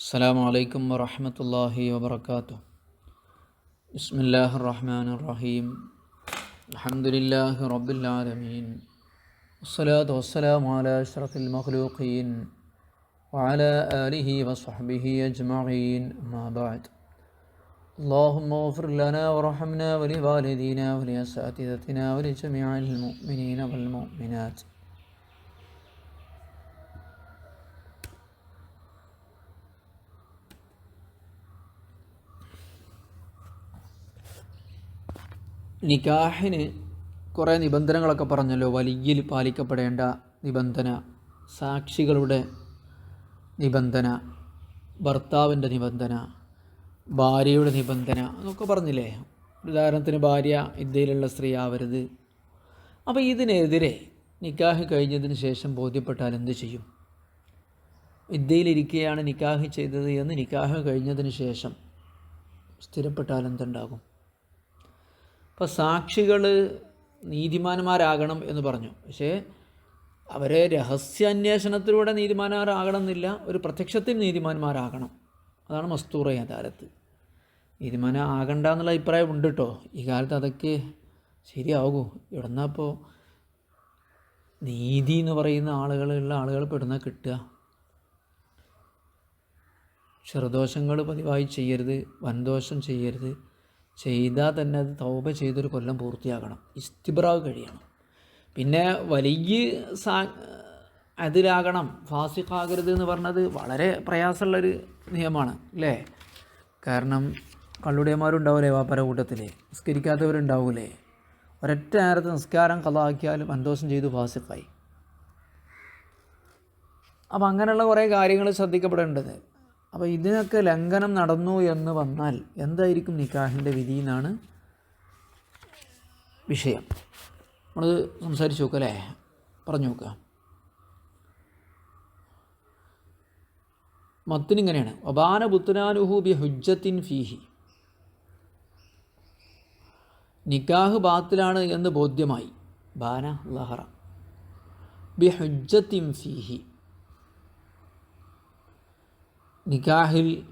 السلام عليكم ورحمة الله وبركاته. بسم الله الرحمن الرحيم. الحمد لله رب العالمين. والصلاة والسلام على أشرف المخلوقين وعلى آله وصحبه أجمعين. أما بعد. اللهم اغفر لنا وارحمنا ولوالدينا ولأساتذتنا ولجميع المؤمنين والمؤمنات. നിക്കാഹിന് കുറേ നിബന്ധനകളൊക്കെ പറഞ്ഞല്ലോ വലിയിൽ പാലിക്കപ്പെടേണ്ട നിബന്ധന സാക്ഷികളുടെ നിബന്ധന ഭർത്താവിന്റെ നിബന്ധന ഭാര്യയുടെ നിബന്ധന എന്നൊക്കെ പറഞ്ഞില്ലേ? ഉദാഹരണത്തിന് ഭാര്യ ഇന്ത്യയിലുള്ള സ്ത്രീ ആവരുത്. അപ്പോൾ ഇതിനെതിരെ നിക്കാഹ് കഴിഞ്ഞതിന് ശേഷം ബോധ്യപ്പെട്ടാൽ എന്ത് ചെയ്യും? ഇന്ത്യയിലിരിക്കുകയാണ് നിക്കാഹ് ചെയ്തത് എന്ന് നിക്കാഹ് കഴിഞ്ഞതിന് ശേഷം സ്ഥിരപ്പെട്ടാൽ എന്തുണ്ടാകും? അപ്പോൾ സാക്ഷികൾ നീതിമാന്മാരാകണം എന്ന് പറഞ്ഞു. പക്ഷേ അവരെ രഹസ്യാന്വേഷണത്തിലൂടെ നീതിമാന്മാരാകണം എന്നില്ല ഒരു പ്രത്യക്ഷത്തിൽ നീതിമാന്മാരാകണം. അതാണ് മസ്തൂറ യഥാരത്ത് നീതിമാന ആകണ്ട എന്നുള്ള അഭിപ്രായം ഉണ്ട് കേട്ടോ ഈ കാലത്ത് അതൊക്കെ ശരിയാകൂ എവിടുന്നാ ഇപ്പോൾ നീതി എന്ന് പറയുന്ന ആളുകളുള്ള ആളുകൾ പെടുന്ന കിട്ടുക? ചെറുദോഷങ്ങൾ പതിവായി ചെയ്യരുത് വൻദോഷം ചെയ്യരുത്. ചെയ്താൽ തന്നെ അത് തൗബ ചെയ്തൊരു കൊല്ലം പൂർത്തിയാക്കണം ഇസ്തിബ്രാവ് കഴിയണം. പിന്നെ വലിയ സാ അതിലാകണം. ഫാസിഖാകരുത് എന്ന് പറഞ്ഞത് വളരെ പ്രയാസമുള്ളൊരു നിയമമാണ് അല്ലേ? കാരണം കള്ളുടിയന്മാരുണ്ടാവില്ലേ വാപ്പര കൂട്ടത്തിൽ നിസ്കരിക്കാത്തവരുണ്ടാവൂലേ? ഒരൊറ്റ നേരത്തെ നിസ്കാരം കഥാക്കിയാലും സന്തോഷം ചെയ്തു ഫാസിഖായി. അപ്പം അങ്ങനെയുള്ള കുറേ കാര്യങ്ങൾ ശ്രദ്ധിക്കപ്പെടേണ്ടത്. അപ്പോൾ ഇതിനൊക്കെ ലംഘനം നടന്നു എന്ന് വന്നാൽ എന്തായിരിക്കും നിക്കാഹിന്റെ വിധി എന്നാണ് വിഷയം. നമ്മൾ നോക്കുക നോക്കല്ലേ പറഞ്ഞു നോക്കുക മത്തിനിങ്ങനെയാണ് ഒബാന ബുത്തനാനുഹു ബി ഹുജ്ജത്തിൻ ഫീഹി. നിക്കാഹ് ബാത്തിലാണ് എന്ന് ബോധ്യമായി. ബാന ലഹറ ബി ഹുജ്ജത്തിൻ ഫീഹി. നിക്കാഹിൽ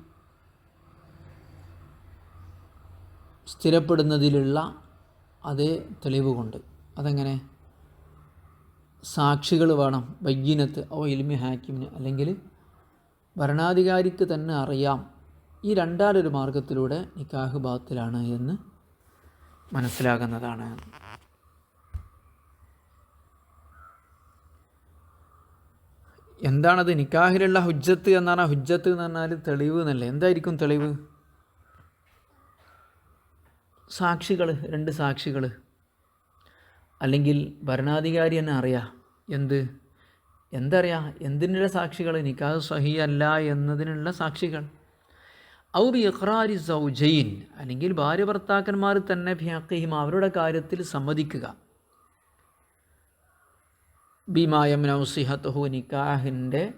സ്ഥിരപ്പെടുന്നതിലുള്ള അതേ തെളിവുകൊണ്ട് അതെങ്ങനെ? സാക്ഷികൾ വേണം ബയ്യനത്ത് ഓ ഇൽമി ഹാക്കിമിന് അല്ലെങ്കിൽ ഭരണാധികാരിക്ക് തന്നെ അറിയാം. ഈ രണ്ടാലൊരു മാർഗത്തിലൂടെ നിക്കാഹ് ബാത്തിലാണ് എന്ന് മനസ്സിലാകുന്നതാണ്. എന്താണത്? നിക്കാഹിലുള്ള ഹുജ്ജത്ത് എന്നാണ്. ഹുജ്ജത്ത് എന്ന് പറഞ്ഞാൽ തെളിവ് എന്നല്ലേ? എന്തായിരിക്കും തെളിവ്? സാക്ഷികൾ രണ്ട് സാക്ഷികൾ അല്ലെങ്കിൽ ഭരണാധികാരി തന്നെ അറിയാം. എന്ത്? എന്തറിയാം? എന്തിനുള്ള സാക്ഷികൾ നിക്കാഹ് സഹി അല്ല എന്നതിനുള്ള സാക്ഷികൾ. ഔ ബി ഇഖ്റാരി സൗജയിൻ അല്ലെങ്കിൽ ഭാര്യ ഭർത്താക്കന്മാർ തന്നെ ഭ്യാക്കഹിം അവരുടെ കാര്യത്തിൽ സമ്മതിക്കുക. ബിമായം നൗസിഹത്തുഹു നിക്കാഹിന്റെ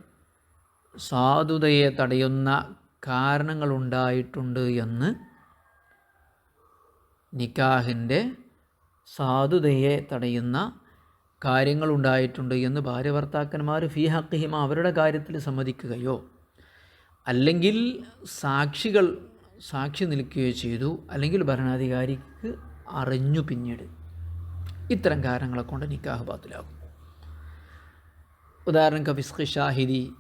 സാധുതയെ തടയുന്ന കാരണങ്ങളുണ്ടായിട്ടുണ്ട് എന്ന് നിക്കാഹിന്റെ സാധുതയെ തടയുന്ന കാര്യങ്ങളുണ്ടായിട്ടുണ്ട് എന്ന് ഭാര്യ ഭർത്താക്കന്മാർ ഫി ഹക്കിഹിമ അവരുടെ കാര്യത്തിൽ സമ്മതിക്കുകയോ അല്ലെങ്കിൽ സാക്ഷികൾ സാക്ഷി നിൽക്കുകയോ ചെയ്തു അല്ലെങ്കിൽ ഭരണാധികാരിക്ക് അറിഞ്ഞു പിന്നീട് ഇത്തരം കാരണങ്ങളെ കൊണ്ട് നിക്കാഹ് ബാത്തിലാകും. ഉദാഹരണം കഫിസ്ഖ് ഷാഹിദി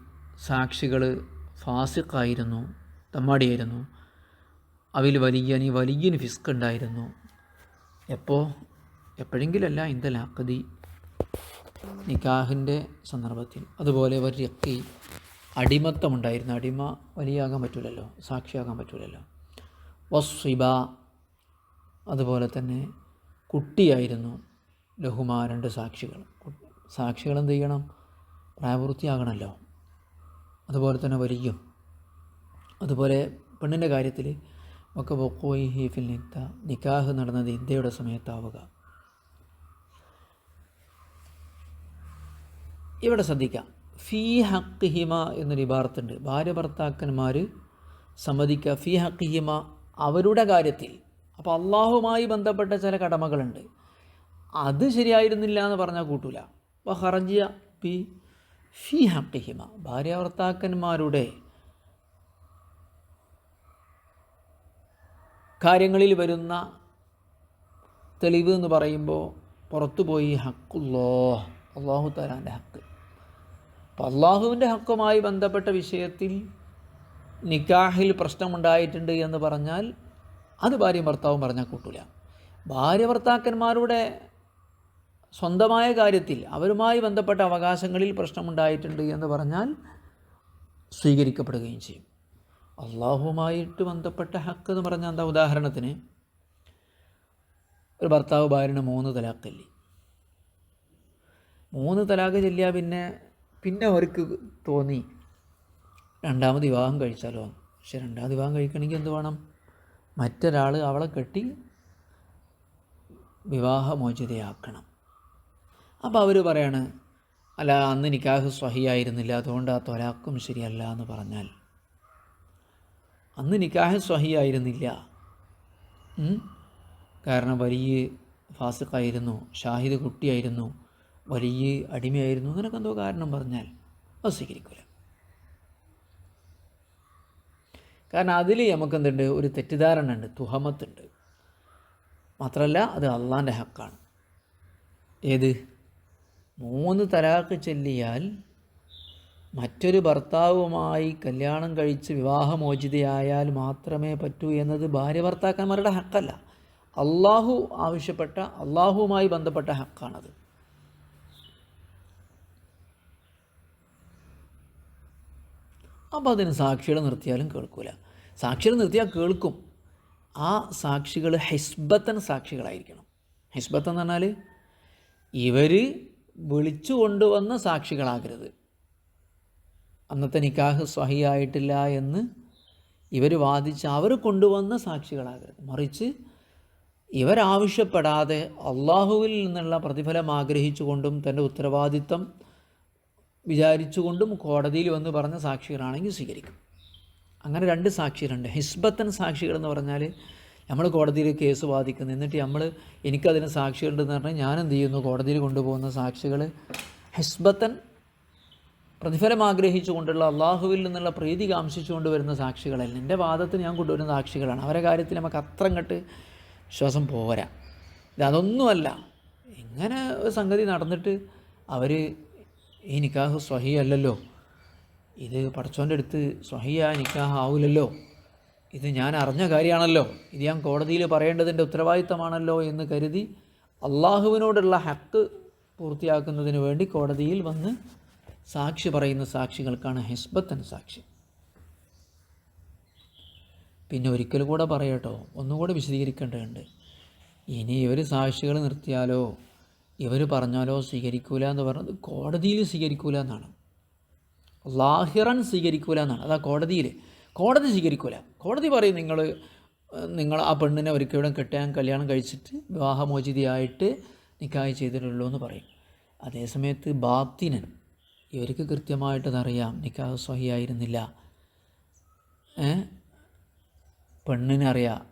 സാക്ഷികൾ ഫാസിഖായിരുന്നു തമ്മാടിയായിരുന്നു. അവയിൽ വലിയ നീ വലിയ ഫിസ്ക് ഉണ്ടായിരുന്നു. എപ്പോൾ എപ്പോഴെങ്കിലല്ല ഇന്ദലാക്കതി നിക്കാഹിന്റെ സന്ദർഭത്തിൽ. അതുപോലെ വര്യക്കി അടിമത്തമുണ്ടായിരുന്നു. അടിമ വലിയാകാൻ പറ്റില്ലല്ലോ സാക്ഷിയാകാൻ പറ്റില്ലല്ലോ വസ്വിബ അതുപോലെ തന്നെ കുട്ടിയായിരുന്നു. ലഹുമാ രണ്ട് സാക്ഷികൾ. സാക്ഷികൾ എന്ത് ചെയ്യണം? പ്രായപൂർത്തിയാകണമല്ലോ. അതുപോലെ തന്നെ വരിക്കും അതുപോലെ പെണ്ണിന്റെ കാര്യത്തിൽ ഒക്കെ ബൊക്കോയി ഹീഫിൽ നിക്ത നിക്കാഹ് നടന്നത് ഇന്ത്യയുടെ സമയത്താവുക. ഇവിടെ ശ്രദ്ധിക്കാം. ഫീ ഹക്ക് ഹിമ എന്നൊരു ഇബാർത്തുണ്ട് ഭാര്യ ഭർത്താക്കന്മാർ സമ്മതിക്കുക. ഫീ ഹക്ക് ഹിമ അവരുടെ കാര്യത്തിൽ. അപ്പോൾ അള്ളാഹുമായി ബന്ധപ്പെട്ട ചില കടമകളുണ്ട്. അത് ശരിയായിരുന്നില്ല എന്ന് പറഞ്ഞാൽ കൂട്ടൂല. അപ്പോൾ ഹറജിയ പി ഫീ ഹക്കിഹിമ ഭാര്യ ഭർത്താക്കന്മാരുടെ കാര്യങ്ങളിൽ വരുന്ന തെളിവ് എന്ന് പറയുമ്പോൾ പുറത്തുപോയി ഹക്കുല്ലോ അള്ളാഹു താലാന്റെ ഹക്ക് അപ്പോൾ അള്ളാഹുവിന്റെ ഹക്കുമായി ബന്ധപ്പെട്ട വിഷയത്തിൽ നിക്കാഹിൽ പ്രശ്നമുണ്ടായിട്ടുണ്ട് എന്ന് പറഞ്ഞാൽ അത് ഭാര്യയും ഭർത്താവും പറഞ്ഞാൽ കൂട്ടില്ല ഭാര്യ ഭർത്താക്കന്മാരുടെ സ്വന്തമായ കാര്യത്തിൽ അവരുമായി ബന്ധപ്പെട്ട അവകാശങ്ങളിൽ പ്രശ്നമുണ്ടായിട്ടുണ്ട് എന്ന് പറഞ്ഞാൽ സ്വീകരിക്കപ്പെടുകയും ചെയ്യും. അള്ളാഹുമായിട്ട് ബന്ധപ്പെട്ട ഹക്ക് എന്ന് പറഞ്ഞാൽ എന്താ ഉദാഹരണത്തിന്? ഒരു ഭർത്താവ് ഭാര്യന് മൂന്ന് തലാക്കല്ലേ മൂന്ന് തലാഖ് ചെല്ലിയാൽ പിന്നെ പിന്നെ അവർക്ക് തോന്നി രണ്ടാമത് വിവാഹം കഴിച്ചാലോ? പക്ഷെ രണ്ടാമത് വിവാഹം കഴിക്കണമെങ്കിൽ എന്ത് വേണം? മറ്റൊരാൾ അവളെ കെട്ടി വിവാഹമോചിതയാക്കണം. അപ്പോൾ അവർ പറയാണ് അല്ല അന്ന് നിക്കാഹ് സ്വഹിയായിരുന്നില്ല. അതുകൊണ്ട് ആ തൊലാക്കും ശരിയല്ല എന്ന് പറഞ്ഞാൽ. അന്ന് നിക്കാഹ് സ്വഹിയായിരുന്നില്ല? കാരണം വലിയ ഫാസിഖായിരുന്നു ഷാഹിദ് കുട്ടിയായിരുന്നു വലിയ അടിമയായിരുന്നു. അങ്ങനെയൊക്കെ എന്തോ കാരണം പറഞ്ഞാൽ അത് സ്വീകരിക്കില്ല കാരണം അതിൽ നമുക്കെന്തുണ്ട്? ഒരു തെറ്റിദ്ധാരണ ഉണ്ട് തുഹമത്തുണ്ട്. മാത്രമല്ല അത് അള്ളാന്റെ ഹക്കാണ്. ഏത്? മൂന്ന് തലാക്ക് ചൊല്ലിയാൽ മറ്റൊരു ഭർത്താവുമായി കല്യാണം കഴിച്ച് വിവാഹമോചിതയായാൽ മാത്രമേ പറ്റൂ എന്നത് ഭാര്യ ഭർത്താക്കന്മാരുടെ ഹക്കല്ല. അള്ളാഹു ആവശ്യപ്പെട്ട അള്ളാഹുവുമായി ബന്ധപ്പെട്ട ഹക്കാണത്. അപ്പോൾ അതിന് സാക്ഷികൾ നിർത്തിയാലും കേൾക്കൂല. സാക്ഷികൾ നിർത്തിയാൽ കേൾക്കും. ആ സാക്ഷികൾ ഹിസ്ബത്തൻ സാക്ഷികളായിരിക്കണം. ഹിസ്ബത്ത് എന്ന് പറഞ്ഞാൽ ഇവർ വിളിച്ചു കൊണ്ടുവന്ന സാക്ഷികളാകരുത്. അന്നത്തെ നിക്കാഹ് സ്വഹിയായിട്ടില്ല എന്ന് ഇവർ വാദിച്ച് അവർ കൊണ്ടുവന്ന സാക്ഷികളാകരുത്. മറിച്ച് ഇവരാവശ്യപ്പെടാതെ അള്ളാഹുവിൽ നിന്നുള്ള പ്രതിഫലം ആഗ്രഹിച്ചുകൊണ്ടും തന്റെ ഉത്തരവാദിത്തം വിചാരിച്ചുകൊണ്ടും കോടതിയിൽ വന്ന് പറഞ്ഞ സാക്ഷികളാണെങ്കിൽ സ്വീകരിക്കും. അങ്ങനെ രണ്ട് സാക്ഷികളുണ്ട്. ഹിസ്ബത്തൻ സാക്ഷികൾ എന്ന് പറഞ്ഞാൽ നമ്മൾ കോടതിയിൽ കേസ് വാദിക്കുന്നു. എന്നിട്ട് നമ്മൾ എനിക്കതിന് സാക്ഷികളുണ്ടെന്ന് പറഞ്ഞാൽ ഞാൻ എന്ത് ചെയ്യുന്നു കോടതിയിൽ കൊണ്ടുപോകുന്ന സാക്ഷികൾ ഹിസ്ബത്തൻ പ്രതിഫലം ആഗ്രഹിച്ചുകൊണ്ടുള്ള അള്ളാഹുവിൽ നിന്നുള്ള പ്രീതി കാംക്ഷിച്ചുകൊണ്ട് വരുന്ന സാക്ഷികളല്ല. എന്റെ വാദത്തിന് ഞാൻ കൊണ്ടുവരുന്ന സാക്ഷികളാണ്. അവരെ കാര്യത്തിൽ നമുക്ക് അത്ര അങ്ങോട്ട് വിശ്വാസം പോരാ. ഇത് അതൊന്നുമല്ല. ഇങ്ങനെ ഒരു സംഗതി നടന്നിട്ട് അവർ ഈ നിക്കാഹ് സ്വഹി ഇത് പടച്ചോന്റെ അടുത്ത് സ്വഹിയ നിക്കാഹ് ആവില്ലല്ലോ ഇത് ഞാൻ അറിഞ്ഞ കാര്യമാണല്ലോ. ഇത് ഞാൻ കോടതിയിൽ പറയേണ്ടതിന്റെ ഉത്തരവാദിത്തമാണല്ലോ എന്ന് കരുതി അള്ളാഹുവിനോടുള്ള ഹക്ക് പൂർത്തിയാക്കുന്നതിന് വേണ്ടി കോടതിയിൽ വന്ന് സാക്ഷി പറയുന്ന സാക്ഷികൾക്കാണ് ഹിസ്ബത്തൻ സാക്ഷി. പിന്നെ ഒരിക്കൽ കൂടെ പറയട്ടോ. ഒന്നുകൂടെ വിശദീകരിക്കേണ്ടതുണ്ട്. ഇനി ഇവർ സാക്ഷികൾ നിർത്തിയാലോ? ഇവർ പറഞ്ഞാലോ സ്വീകരിക്കൂല എന്ന് പറഞ്ഞത് കോടതിയിൽ സ്വീകരിക്കൂല എന്നാണ്. ലാഹിറൻ സ്വീകരിക്കൂല എന്നാണ്. അതാ കോടതിയിൽ. കോടതി സ്വീകരിക്കൂല. കോടതി പറയും നിങ്ങൾ നിങ്ങൾ ആ പെണ്ണിനെ ഒരിക്കലും കെട്ടാൻ കല്യാണം കഴിച്ചിട്ട് വിവാഹമോചിതയായിട്ട് നിക്കാഹ് ചെയ്തിട്ടുള്ളൂ എന്ന് പറയും. അതേസമയത്ത് ബാത്തിനൻ ഇവർക്ക് കൃത്യമായിട്ടതറിയാം നിക്കാഹ് സ്വഹിയായിരുന്നില്ല പെണ്ണിനറിയാം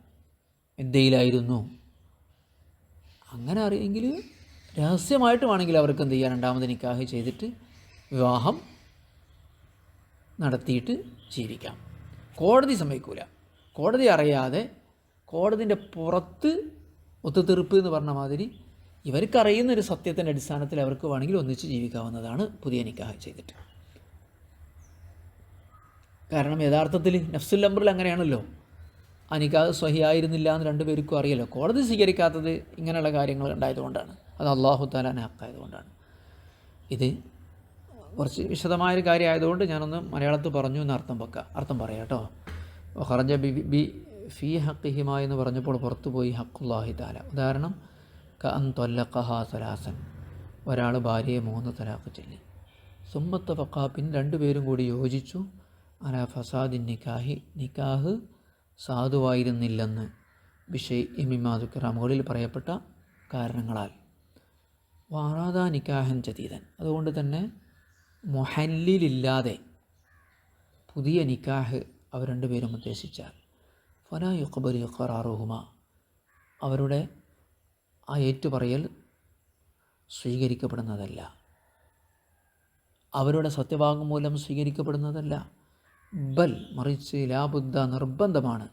എന്തെയിലായിരുന്നു അങ്ങനെ അറിയെങ്കിൽ രഹസ്യമായിട്ട് വേണമെങ്കിൽ അവർക്ക് എന്ത് ചെയ്യാം? രണ്ടാമത് നിക്കാഹ് ചെയ്തിട്ട് വിവാഹം നടത്തിയിട്ട് ജീവിക്കാം. കോടതി സമ്മതിക്കൂല. കോടതി അറിയാതെ കോടതിന്റെ പുറത്ത് ഒത്തുതീർപ്പ് എന്ന് പറഞ്ഞ മാതിരി ഇവർക്കറിയുന്ന ഒരു സത്യത്തിന്റെ അടിസ്ഥാനത്തിൽ അവർക്ക് വേണമെങ്കിൽ ഒന്നിച്ച് ജീവിക്കാവുന്നതാണ് പുതിയ നിക്കാഹ് ചെയ്തിട്ട്. കാരണം യഥാർത്ഥത്തിൽ നഫ്സുൽ നമ്പറിൽ അങ്ങനെയാണല്ലോ. ആ നിക്കാഹ് സ്വഹിയായിരുന്നില്ല എന്ന് രണ്ടുപേർക്കും അറിയല്ലോ കോടതി സ്വീകരിക്കാത്തത് ഇങ്ങനെയുള്ള കാര്യങ്ങൾ ഉണ്ടായതുകൊണ്ടാണ്. അത് അള്ളാഹു താലാൻ ഹക്കായതുകൊണ്ടാണ് ഇത് കുറച്ച് വിശദമായൊരു കാര്യമായതുകൊണ്ട് ഞാനൊന്ന് മലയാളത്തിൽ പറഞ്ഞു എന്ന് അർത്ഥം വെക്കാം. അർത്ഥം പറയാം കേട്ടോ. ഹറജ ബി ബി ഫി ഹക്കിഹിമ എന്ന് പറഞ്ഞപ്പോൾ പുറത്തുപോയി ഹക്കുല്ലാഹി താല ഉദാഹരണം ക അൻ തൊല്ലഖഹ സലാസൻ. ഒരാൾ ഭാര്യയെ മൂന്ന് തലാഖ് ചൊല്ലി. സുമ്മത്ത ഫക്കാപ്പിൻ രണ്ടുപേരും കൂടി യോജിച്ചു. അല ഫസാദിൻ നിക്കാഹി നിക്കാഹ് സാധുവായിരുന്നില്ലെന്ന് വിഷയ് ഇമിമാദുക്കിറ മുകളിൽ പറയപ്പെട്ട കാരണങ്ങളാൽ. വാറാദ നിക്കാഹൻ ജദീദൻ. അതുകൊണ്ട് തന്നെ മൊഹല്ലിലില്ലാതെ പുതിയ നിക്കാഹ് അവർ രണ്ടുപേരും ഉദ്ദേശിച്ചാൽ. ഫലാ യുക്കബൽ യുക്കറാറുഹുമ അവരുടെ ആ ഏറ്റുപറയൽ സ്വീകരിക്കപ്പെടുന്നതല്ല. അവരുടെ സത്യവാങ്മൂലം സ്വീകരിക്കപ്പെടുന്നതല്ല. ബൽ മറിച്ച് ലാബുദ്ധ നിർബന്ധമാണ്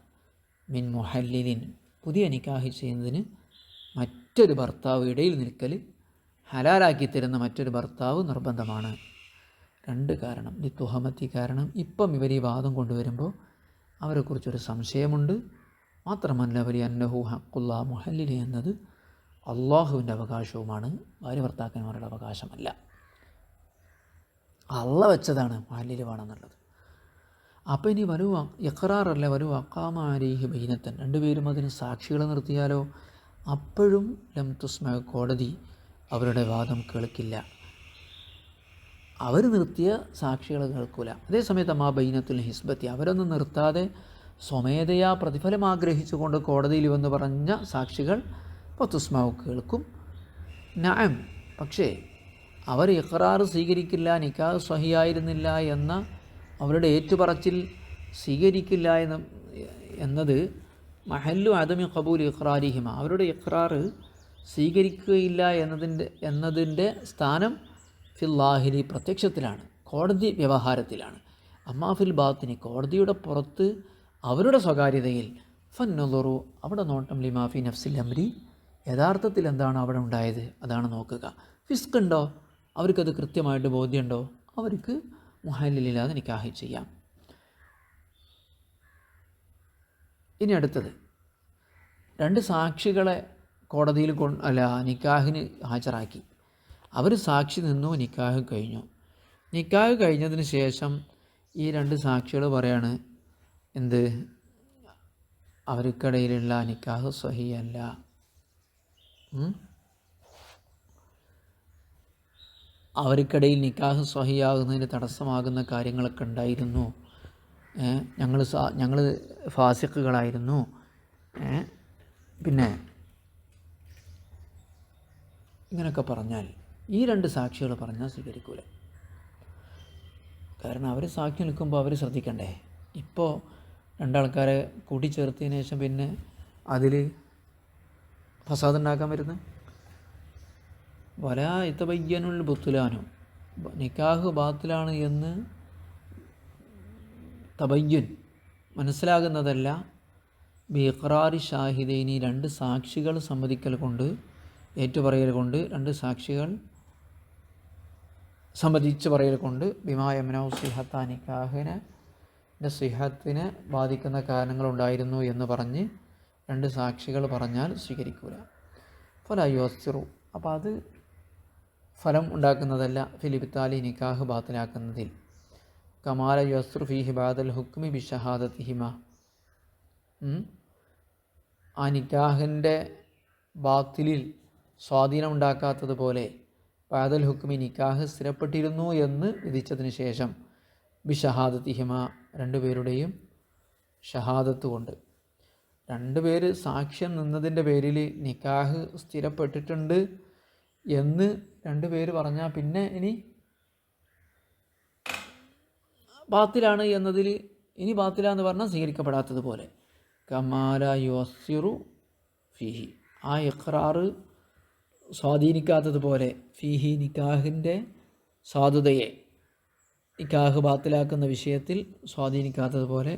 മിൻ മുഹല്ലിലിൻ. പുതിയ നിക്കാഹ് ചെയ്യുന്നതിന് മറ്റൊരു ഭർത്താവ് ഇടയിൽ നിൽക്കൽ ഹലാലാക്കി തരുന്ന മറ്റൊരു ഭർത്താവ് നിർബന്ധമാണ്. രണ്ട് കാരണം. ഈ തുഹമത്തി കാരണം. ഇപ്പം ഇവർ ഈ വാദം കൊണ്ടുവരുമ്പോൾ അവരെക്കുറിച്ചൊരു സംശയമുണ്ട്. മാത്രമല്ല അവർ അന്നഹു ഹക്കുല്ല മുഹല്ലിലി എന്നത് അള്ളാഹുവിന്റെ അവകാശവുമാണ്. ഭാര്യ ഭർത്താക്കന്മാരുടെ അവകാശമല്ല. അള്ള വെച്ചതാണ് മുഹല്ലിൽ വേണമെന്നുള്ളത് അപ്പോൾ ഇനി വലു ഇഖറാറല്ല വലു അക്കാമാരീഹി ബൈനത്തൻ. രണ്ടുപേരും അതിന് സാക്ഷികളെ നിർത്തിയാലോ? അപ്പോഴും ലം തുസ്മ കോടതി അവരുടെ വാദം കേൾക്കില്ല. അവർ നിർത്തിയ സാക്ഷികൾ കേൾക്കൂല. അതേസമയത്ത് അമ്മാ ബൈനത്തുൽ ഹിസ്ബത്തി അവരൊന്നും നിർത്താതെ സ്വമേധയാ പ്രതിഫലം ആഗ്രഹിച്ചുകൊണ്ട് കോടതിയിൽ വന്ന് പറഞ്ഞ സാക്ഷികൾ പത്തുസ്മാവ് കേൾക്കും. നാം പക്ഷേ അവർ ഇഖറാർ സ്വീകരിക്കില്ല നിക്കാഹ് സഹിയായിരുന്നില്ല എന്ന അവരുടെ ഏറ്റുപറച്ചിൽ സ്വീകരിക്കില്ല എന്ന എന്നത് മഹല്ലു അദമി ഖബൂൽ ഇഖ്റാരിഹിമ. അവരുടെ ഇഖ്റാർ സ്വീകരിക്കുകയില്ല എന്നതിന്റെ എന്നതിന്റെ സ്ഥാനം ഫില്ലാഹിലി പ്രത്യക്ഷത്തിലാണ് കോടതി വ്യവഹാരത്തിലാണ്. അമ്മാഫിൽ ബാത്തിനി കോടതിയുടെ പുറത്ത് അവരുടെ സ്വകാര്യതയിൽ ഫന്നുറുറു അവിടെ നോട്ടം ലിമാഫി നഫ്സിൽ അമ്രി യഥാർത്ഥത്തിൽ എന്താണ് അവിടെ ഉണ്ടായത്? അതാണ് നോക്കുക. ഫിസ്ക് ഉണ്ടോ? അവർക്കത് കൃത്യമായിട്ട് ബോധ്യമുണ്ടോ? അവർക്ക് മുഹല്ലില്ലാതെ നിക്കാഹി ചെയ്യാം. ഇനി അടുത്തത്. രണ്ട് സാക്ഷികളെ കോടതിയിൽ കൊ അല്ല നിക്കാഹിന് ഹാജരാക്കി. അവർ സാക്ഷി നിന്നു നിക്കാഹ് കഴിഞ്ഞു. നിക്കാഹ് കഴിഞ്ഞതിന് ശേഷം ഈ രണ്ട് സാക്ഷികൾ പറയാണ് എന്ത്? അവർക്കിടയിലുള്ള നിക്കാഹ് സഹിയല്ല? അവർക്കിടയിൽ നിക്കാഹ് സ്വഹിയാകുന്നതിന് തടസ്സമാകുന്ന കാര്യങ്ങളൊക്കെ ഉണ്ടായിരുന്നു. ഞങ്ങൾ ഞങ്ങൾ ഫാസിക്കുകളായിരുന്നു പിന്നെ ഇങ്ങനെയൊക്കെ പറഞ്ഞാൽ ഈ രണ്ട് സാക്ഷികൾ പറഞ്ഞാൽ സ്വീകരിക്കൂല. കാരണം അവർ സാക്ഷി നിൽക്കുമ്പോൾ അവർ ശ്രദ്ധിക്കണ്ടേ. ഇപ്പോൾ രണ്ടാൾക്കാരെ കൂട്ടിച്ചേർത്തതിന് ശേഷം പിന്നെ അതിൽ ഫസാദ് ഉണ്ടാക്കാൻ വരുന്നത് വല ഇത്തബയ്യനുൽ ബുത്തുലാനും. നിക്കാഹ് ബാത്തിലാണ് എന്ന് തബയ്യൻ മനസ്സിലാകുന്നതല്ല ബിഖറാരി ഷാഹിദൈനി രണ്ട് സാക്ഷികൾ സമ്മതിക്കൽ കൊണ്ട് ഏറ്റുപറയൽ കൊണ്ട് രണ്ട് സാക്ഷികൾ സമ്മതിച്ച് പറയൽ കൊണ്ട് ബിമായമനോ സിഹത്താനിക്കാഹിന് സിഹത്തിനെ ബാധിക്കുന്ന കാരണങ്ങളുണ്ടായിരുന്നു എന്ന് പറഞ്ഞ് രണ്ട് സാക്ഷികൾ പറഞ്ഞാൽ സ്വീകരിക്കൂല. ഫല യോസിറു അപ്പോൾ അത് ഫലം ഉണ്ടാക്കുന്നതല്ല ഫിലിബിത്താലി നിക്കാഹ് ബാത്തിലാക്കുന്നതിൽ. കമാല യോസ്റു ഫി ഹിബാദൽ ഹുക്മി ബിഷഹാദത്തിഹിമ. ആ നിക്കാഹിന്റെ ബാത്തിലിൽ സ്വാധീനം ബാദൽ ഹുക്മി നിക്കാഹ് സ്ഥിരപ്പെട്ടിരുന്നു എന്ന് വിധിച്ചതിന് ശേഷം ബിഷഹാദത്തിഹിമ രണ്ടുപേരുടെയും ഷഹാദത്ത് കൊണ്ട്. രണ്ടുപേര് സാക്ഷ്യം നിന്നതിന്റെ പേരിൽ നിക്കാഹ് സ്ഥിരപ്പെട്ടിട്ടുണ്ട് എന്ന് രണ്ടുപേര് പറഞ്ഞാൽ പിന്നെ ഇനി ബാത്തിലാണ് എന്നതിൽ ഇനി ബാത്തിലാന്ന് പറഞ്ഞാൽ സ്വീകരിക്കപ്പെടാത്തതുപോലെ. കമാല യോസിറു ഫിഹി. ആ ഇഖ്റാറ് സ്വാധീനിക്കാത്തതുപോലെ ഫീഹി നിക്കാഹിന്റെ സാധുതയെ നിക്കാഹ് ബാത്തിലാക്കുന്ന വിഷയത്തിൽ സ്വാധീനിക്കാത്തതുപോലെ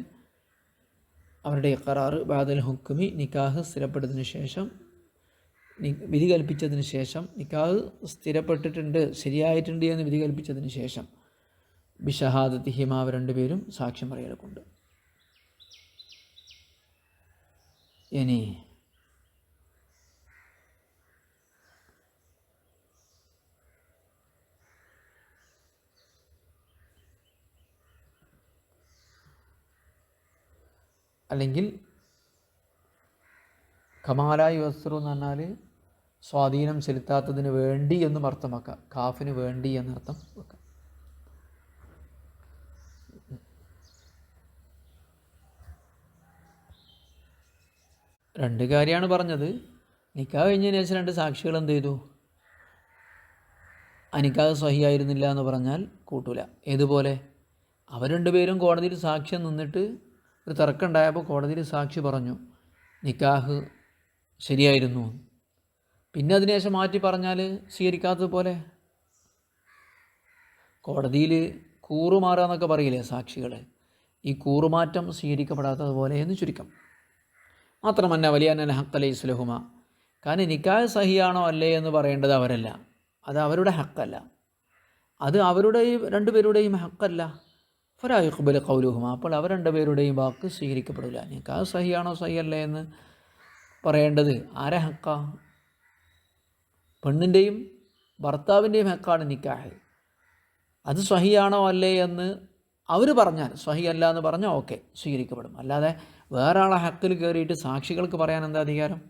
അവരുടെ കരാറ് ബാദൽ ഹുക്കുമി നിക്കാഹ് സ്ഥിരപ്പെട്ടതിന് ശേഷം വിധി കൽപ്പിച്ചതിന് ശേഷം നിക്കാഹ് സ്ഥിരപ്പെട്ടിട്ടുണ്ട് ശരിയായിട്ടുണ്ട് എന്ന് വിധി കൽപ്പിച്ചതിന് ശേഷം ബിഷഹാദത്തി ഹിമാവ് രണ്ടുപേരും സാക്ഷ്യം പറയലൊക്കെ ഇനി അല്ലെങ്കിൽ കമാലായി വസ്ത്രം എന്ന് പറഞ്ഞാൽ സ്വാധീനം ചെലുത്താത്തതിന് വേണ്ടി എന്നും അർത്ഥമാക്കാം. കാഫിന് വേണ്ടി എന്നർത്ഥം വെക്കാം. രണ്ട് കാര്യമാണ് പറഞ്ഞത്. നിക്കാ കഴിഞ്ഞതിന് ശേഷം രണ്ട് സാക്ഷികൾ എന്ത് ചെയ്തു? അനിക്കാത് സഹിയായിരുന്നില്ല എന്ന് പറഞ്ഞാൽ കൂട്ടൂല. ഏതുപോലെ? അവർ രണ്ടുപേരും കോടതിയിൽ സാക്ഷ്യം നിന്നിട്ട് ഒരു തർക്കമുണ്ടായപ്പോൾ കോടതിയിൽ സാക്ഷി പറഞ്ഞു നിക്കാഹ് ശരിയായിരുന്നു. പിന്നെ അതിനുശേഷം മാറ്റി പറഞ്ഞാൽ സ്വീകരിക്കാത്തതുപോലെ കോടതിയിൽ കൂറുമാറുക എന്നൊക്കെ പറയില്ലേ സാക്ഷികൾ ഈ കൂറുമാറ്റം സ്വീകരിക്കപ്പെടാത്തതുപോലെ എന്ന് ചുരുക്കം. മാത്രമല്ല വലിയ ഹക്കലൈ ഇസ്ലഹുമ കാരണം നിക്കാഹ് സഹിയാണോ അല്ലേ എന്ന് പറയേണ്ടത് അവരല്ല. അത് അവരുടെ ഹക്കല്ല അത് അവരുടെയും രണ്ടുപേരുടെയും ഹക്കല്ല ഫരായുഖബൽ കൗലുഹുമ അപ്പോൾ അവർ രണ്ടുപേരുടെയും വാക്ക് സ്വീകരിക്കപ്പെടില്ല. നിങ്ങൾക്ക് നിക്കാഹ് സഹിയാണോ സഹിയല്ലേ എന്ന് പറയേണ്ടത് ആരെ ഹക്ക? പെണ്ണിന്റെയും ഭർത്താവിന്റെയും ഹക്കാണ് നിക്കാഹ്. അത് സഹിയാണോ അല്ലേ എന്ന് അവർ പറഞ്ഞാൽ സഹിയല്ല അല്ല എന്ന് പറഞ്ഞാൽ ഓക്കെ സ്വീകരിക്കപ്പെടും. അല്ലാതെ വേറെ ആളെ ഹക്കിൽ കയറിയിട്ട് സാക്ഷികൾക്ക് പറയാൻ എന്താ അധികാരം?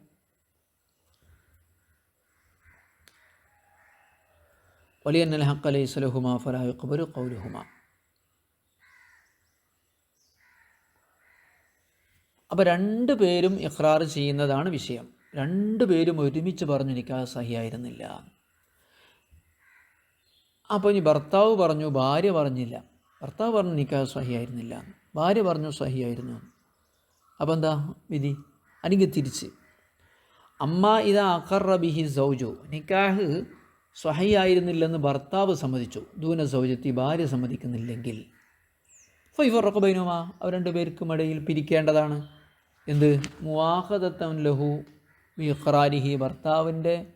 വലിയ ഹക്ക് അലൈഹി സ്വലഹുമ ഫലാഹുബരു കൗലുഹുമ അപ്പോൾ രണ്ട് പേരും ഇഖ്റാർ ചെയ്യുന്നതാണ് വിഷയം. രണ്ട് പേരും ഒരുമിച്ച് പറഞ്ഞു നിക്കാഹ് സഹിയായിരുന്നില്ല. അപ്പോൾ ഇനി ഭർത്താവ് പറഞ്ഞു ഭാര്യ പറഞ്ഞില്ല. ഭർത്താവ് പറഞ്ഞു നിക്കാഹ് സഹിയായിരുന്നില്ല. ഭാര്യ പറഞ്ഞു സഹിയായിരുന്നു. അപ്പോൾ എന്താ വിധി? അല്ലെങ്കിൽ തിരിച്ച്. അമ്മ ഇതാ അഖറ ബിഹി സൗജു. നിക്കാഹ് സ്വഹയായിരുന്നില്ലെന്ന് ഭർത്താവ് സമ്മതിച്ചു. ദൂന സൗജത്തി ഭാര്യ സമ്മതിക്കുന്നില്ലെങ്കിൽ. ഫൈഫർ ബൈനുമാ. അവർ രണ്ടുപേർക്കും ഇടയിൽ പിരിക്കേണ്ടതാണ്. എന്ത്? മുവാഹദത്തൻ ലഹു ഇഖ്റാരിഹി ഭർത്താവിന്റെ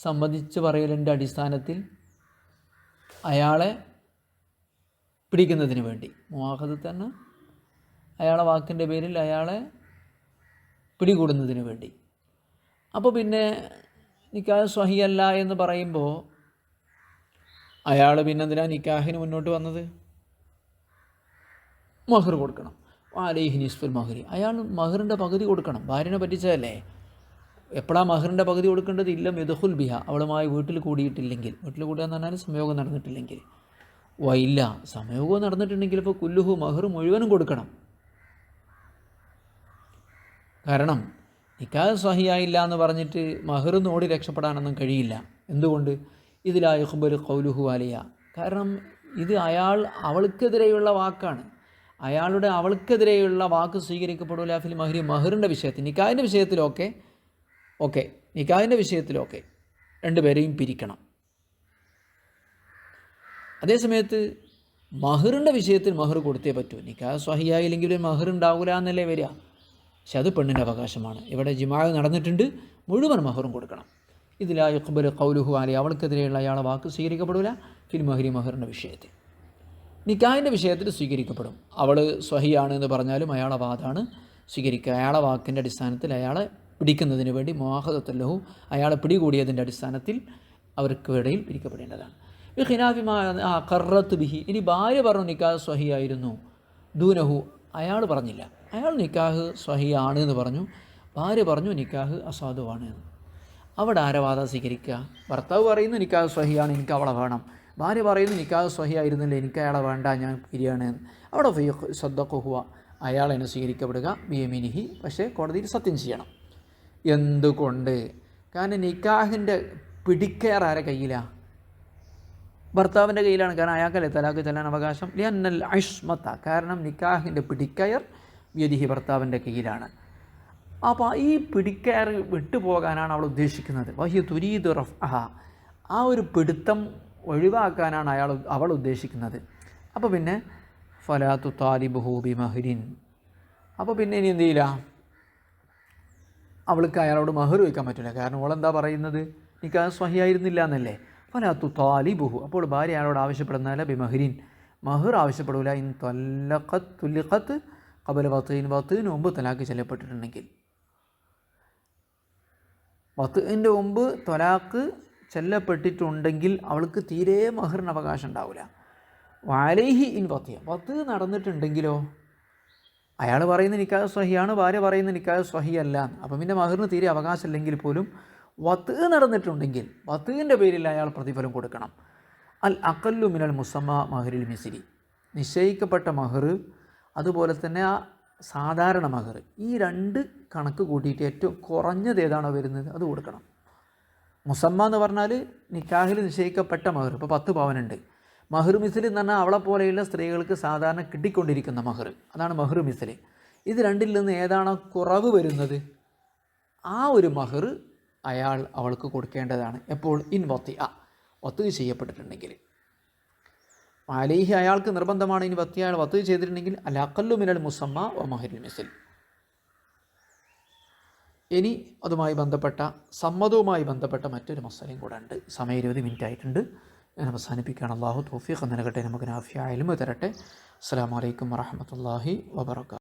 സമ്മതിച്ച് പറയലിന്റെ അടിസ്ഥാനത്തിൽ അയാളെ പിടിക്കുന്നതിന് വേണ്ടി. മുവാഹദത്തന്നെ അയാളെ വാക്കിന്റെ പേരിൽ അയാളെ പിടികൂടുന്നതിന് വേണ്ടി. അപ്പോൾ പിന്നെ നിക്കാഹ് സ്വഹിയല്ല എന്ന് പറയുമ്പോൾ അയാൾ പിന്നെന്തിനാ നിക്കാഹിന് മുന്നോട്ട് വന്നത്? മഹർ കൊടുക്കണം. വാലേഹി നിസ്ഫുൽ മഹരി. അയാൾ മഹറിന്റെ പകുതി കൊടുക്കണം. ഭാര്യനെ പറ്റിച്ചതല്ലേ? എപ്പോഴാണ് മഹറിന്റെ പകുതി കൊടുക്കേണ്ടത്? ഇല്ല മെതുഹുൽ ബിഹ. അവളുമായി വീട്ടിൽ കൂടിയിട്ടില്ലെങ്കിൽ. വീട്ടിൽ കൂടുക എന്ന് പറഞ്ഞാൽ സംയോഗം നടന്നിട്ടില്ലെങ്കിൽ. ഓ ഇല്ല. സംയോഗം നടന്നിട്ടുണ്ടെങ്കിൽ ഇപ്പോൾ കുല്ലുഹു മഹർ മുഴുവനും കൊടുക്കണം. കാരണം നിക്കാഹ് സഹിയായില്ല എന്ന് പറഞ്ഞിട്ട് മഹർ നോടി രക്ഷപ്പെടാനൊന്നും കഴിയില്ല. എന്തുകൊണ്ട്? ഇതിലായ ഹുബൽ കൗലുഹു അലിയ കാരണം ഇത് അയാൾ അവൾക്കെതിരെയുള്ള വാക്കാണ്. അയാളുടെ അവൾക്കെതിരെയുള്ള വാക്ക് സ്വീകരിക്കപ്പെടില്ല ഫിൽ മഹരി മഹറിന്റെ വിഷയത്തിൽ നിക്കാഹിന്റെ വിഷയത്തിലൊക്കെ ഓക്കെ നിക്കാഹിന്റെ വിഷയത്തിലൊക്കെ രണ്ടുപേരെയും പിരിക്കണം. അതേസമയത്ത് മഹറിന്റെ വിഷയത്തിൽ മഹർ കൊടുത്തേ പറ്റൂ. നിക്കാഹ് സ്വഹിയായില്ലെങ്കിൽ മഹർ ഉണ്ടാവില്ല എന്നല്ലേ വരിക? പക്ഷെ അത് പെണ്ണിന്റെ അവകാശമാണ്. ഇവിടെ ജിമാവ് നടന്നിട്ടുണ്ട്. മുഴുവൻ മഹറും കൊടുക്കണം. ഇതിലാ യുക്ബൽ കൗലുഹു അലി അവൾക്കെതിരെയുള്ള അയാളെ വാക്ക് സ്വീകരിക്കപ്പെടില്ല ഫിൽ മഹരി മഹറിന്റെ വിഷയത്തിൽ. നിക്കാഹിന്റെ വിഷയത്തിൽ സ്വീകരിക്കപ്പെടും. അവൾ സ്വഹിയാണ് എന്ന് പറഞ്ഞാലും അയാളെ വാദാണ് സ്വീകരിക്കുക. അയാളെ വാക്കിന്റെ അടിസ്ഥാനത്തിൽ അയാളെ പിടിക്കുന്നതിന് വേണ്ടി മോഹദത്തല്ലഹു അയാളെ പിടികൂടിയതിന്റെ അടിസ്ഥാനത്തിൽ അവർക്ക് ഇടയിൽ പിരിക്കപ്പെടേണ്ടതാണ് ഈ ഖിനാഫിമാ കറത്ത് ബിഹി. ഇനി ഭാര്യ പറഞ്ഞു നിക്കാഹ് സ്വഹിയായിരുന്നു. ദൂനഹു അയാൾ പറഞ്ഞില്ല. അയാൾ നിക്കാഹ് സ്വഹിയാണ് എന്ന് പറഞ്ഞു. ഭാര്യ പറഞ്ഞു നിക്കാഹ് അസാധുവാണ് എന്ന്. അവിടെ ആരവാദം സ്വീകരിക്കുക? ഭർത്താവ് പറയുന്നു നിക്കാഹ് സ്വഹിയാണ് എനിക്ക് അവളെ വേണം. ഭാര്യ പറയുന്നു നിക്കാഹ് സ്വഹിയായിരുന്നില്ല എനിക്ക് അയാളെ വേണ്ട ഞാൻ പിരിയാണ്. അവിടെ ഫയ്യഖ് സദ്ദഖുഹുവ അയാൾ എന്നെ സ്വീകരിക്കപ്പെടുക ബിയമിനിഹി പക്ഷേ കോടതിയിൽ സത്യം ചെയ്യണം. എന്തുകൊണ്ട്? കാരണം നിക്കാഹിന്റെ പിടിക്കയർ ആരെ കയ്യിലാണ് ഭർത്താവിന്റെ കയ്യിലാണ്. കാരണം അയാൾക്കല്ലേ തലാക്ക് ചെല്ലാൻ അവകാശം? ലിയന്നൽ അഷ്മത്ത കാരണം നിക്കാഹിന്റെ പിടിക്കയർ വ്യതിഹി ഭർത്താവിന്റെ കയ്യിലാണ്. അപ്പോൾ ഈ പിടിക്കയർ വിട്ടുപോകാനാണ് അവൾ ഉദ്ദേശിക്കുന്നത്. വഹി തുരീദ് റഫ് ആ ഒരു പിടുത്തം ഒഴിവാക്കാനാണ് അയാൾ അവൾ ഉദ്ദേശിക്കുന്നത്. അപ്പോൾ പിന്നെ ഫലാത്തു താലിബുഹൂബി മഹുരിൻ അപ്പോൾ പിന്നെ ഇനി എന്ത് ചെയ്യില്ല? അവൾക്ക് അയാളോട് മഹർ വയ്ക്കാൻ പറ്റില്ല. കാരണം അവൾ എന്താ പറയുന്നത്? എനിക്ക് സ്വഹിയായിരുന്നില്ല എന്നല്ലേ ഫലാത്തു താലിബുഹു അപ്പോൾ ഭാര്യ അയാളോട് ആവശ്യപ്പെടുന്നതല്ല ബി മഹുരിൻ മഹർ ആവശ്യപ്പെടില്ല ഇൻ തൊല്ലഖത്ത് തുല്യഖത്ത് കബല വത്തുവിന് വത്തുവിന് മുമ്പ് തലാക്ക് ചെല്ലപ്പെട്ടിട്ടുണ്ടെങ്കിൽ. വത്തുവിന്റെ മുമ്പ് തൊലാക്ക് ചെല്ലപ്പെട്ടിട്ടുണ്ടെങ്കിൽ അവൾക്ക് തീരെ മഹറിന് അവകാശം ഉണ്ടാവില്ല വാലേഹി ഇൻ വത്തിയ വത്ത് നടന്നിട്ടുണ്ടെങ്കിലോ? അയാൾ പറയുന്ന നിക്കാഹ് സ്വഹിയാണ് ഭാര്യ പറയുന്ന നിക്കാഹ് സ്വഹിയല്ല. അപ്പം പിന്നെ മഹറിന് തീരെ അവകാശമില്ലെങ്കിൽ പോലും വത്ത് നടന്നിട്ടുണ്ടെങ്കിൽ വത്തുവിന്റെ പേരിൽ അയാൾ പ്രതിഫലം കൊടുക്കണം. അൽ അക്കല്ലു മിനൽ മുസമ്മ മഹറിൽ മിസിരി. നിശ്ചയിക്കപ്പെട്ട മഹർ അതുപോലെ തന്നെ ആ സാധാരണ മഹർ ഈ രണ്ട് കണക്ക് കൂട്ടിയിട്ട് ഏറ്റവും കുറഞ്ഞത് ഏതാണോ വരുന്നത്? അത് കൊടുക്കണം. മുസമ്മ എന്ന് പറഞ്ഞാൽ നിക്കാഹിൽ നിശ്ചയിക്കപ്പെട്ട മഹർ. ഇപ്പോൾ പത്ത് പവനുണ്ട്. മഹർ മിസിൽ എന്ന് പറഞ്ഞാൽ അവളെ പോലെയുള്ള സ്ത്രീകൾക്ക് സാധാരണ കിട്ടിക്കൊണ്ടിരിക്കുന്ന മഹർ. അതാണ് മഹർ മിസിൽ. ഇത് രണ്ടിൽ നിന്ന് ഏതാണോ കുറവ് വരുന്നത് ആ ഒരു മഹർ അയാൾ അവൾക്ക് കൊടുക്കേണ്ടതാണ്. എപ്പോൾ? ഇൻ വത്തി ആ വത്തുക ചെയ്യപ്പെട്ടിട്ടുണ്ടെങ്കിൽ അയാൾക്ക് നിർബന്ധമാണ് ഇനി വത്തി അയാൾ വത്തുക ചെയ്തിട്ടുണ്ടെങ്കിൽ അലാക്കല്ലു മിനൽ മുസമ്മ ഒ മഹരുൽ മിസിൽ. ഇനി അതുമായി ബന്ധപ്പെട്ട സമ്മതവുമായി ബന്ധപ്പെട്ട മറ്റൊരു മസലയും കൂടെ ഉണ്ട്. സമയം ഇരുപത് മിനിറ്റ് ആയിട്ടുണ്ട്. ഞാൻ അവസാനിപ്പിക്കുകയാണ്. അള്ളാഹു തോഫിഖ് നൽകട്ടെ. നമുക്ക് നാഫിയ അയലും തരട്ടെ. അസ്സാം വലൈക്കും വറഹമത്തല്ലാഹി വബർക്കാത്തു